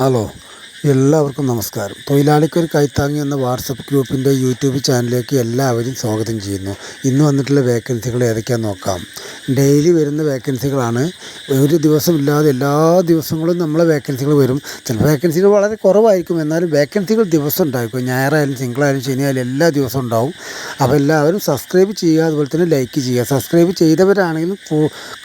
Hello എല്ലാവർക്കും നമസ്കാരം. തൊഴിലാളിക്കൊരു കൈത്താങ്ങി എന്ന വാട്സപ്പ് ഗ്രൂപ്പിന്റെ യൂട്യൂബ് ചാനലിലേക്ക് എല്ലാവരും സ്വാഗതം ചെയ്യുന്നു. ഇന്ന് വന്നിട്ടുള്ള വേക്കൻസികൾ ഏതൊക്കെയാണെന്ന് നോക്കാം. ഡെയിലി വരുന്ന വേക്കൻസികളാണ്. ഒരു ദിവസം ഇല്ലാതെ എല്ലാ ദിവസങ്ങളും നമ്മളെ വേക്കൻസികൾ വരും. ചില വേക്കൻസികൾ വളരെ കുറവായിരിക്കും. എന്നാലും വേക്കൻസികൾ ദിവസം ഉണ്ടായിരിക്കും. ഞായറായാലും തിങ്കളായാലും ശനിയായാലും എല്ലാ ദിവസവും ഉണ്ടാവും. അപ്പോൾ എല്ലാവരും സബ്സ്ക്രൈബ് ചെയ്യുക അതുപോലെ തന്നെ ലൈക്ക് ചെയ്യുക. സബ്സ്ക്രൈബ് ചെയ്തവരാണെങ്കിലും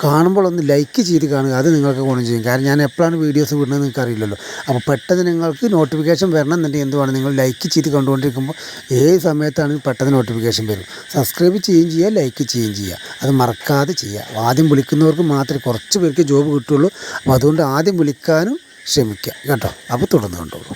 കാണുമ്പോൾ ഒന്ന് ലൈക്ക് ചെയ്ത് കാണുക. അത് നിങ്ങൾക്ക് ഗുണം ചെയ്യും. കാരണം ഞാൻ എപ്പോഴാണ് വീഡിയോസ് വിടുന്നത് നിങ്ങൾക്ക് അറിയില്ലല്ലോ അപ്പോൾ പെട്ടെന്ന് നിങ്ങൾക്ക് നോട്ടിഫിക്കേഷൻ വരണം എന്നുണ്ടെങ്കിൽ എന്തുവാണ്? നിങ്ങൾ ലൈക്ക് ചെയ്ത് കണ്ടുകൊണ്ടിരിക്കുമ്പോൾ ഏത് സമയത്താണെങ്കിലും പെട്ടെന്ന് നോട്ടിഫിക്കേഷൻ വരും. സബ്സ്ക്രൈബ് ചെയ്യുകയും ചെയ്യുക ലൈക്ക് ചെയ്യുകയും ചെയ്യുക. അത് മറക്കാതെ ചെയ്യുക. ആദ്യം വിളിക്കുന്നവർക്ക് മാത്രമേ കുറച്ച് പേർക്ക് ജോബ് കിട്ടുള്ളൂ അപ്പോൾ അതുകൊണ്ട് ആദ്യം വിളിക്കാനും ശ്രമിക്കുക കേട്ടോ? അപ്പോൾ തുടർന്ന് കണ്ടോളൂ.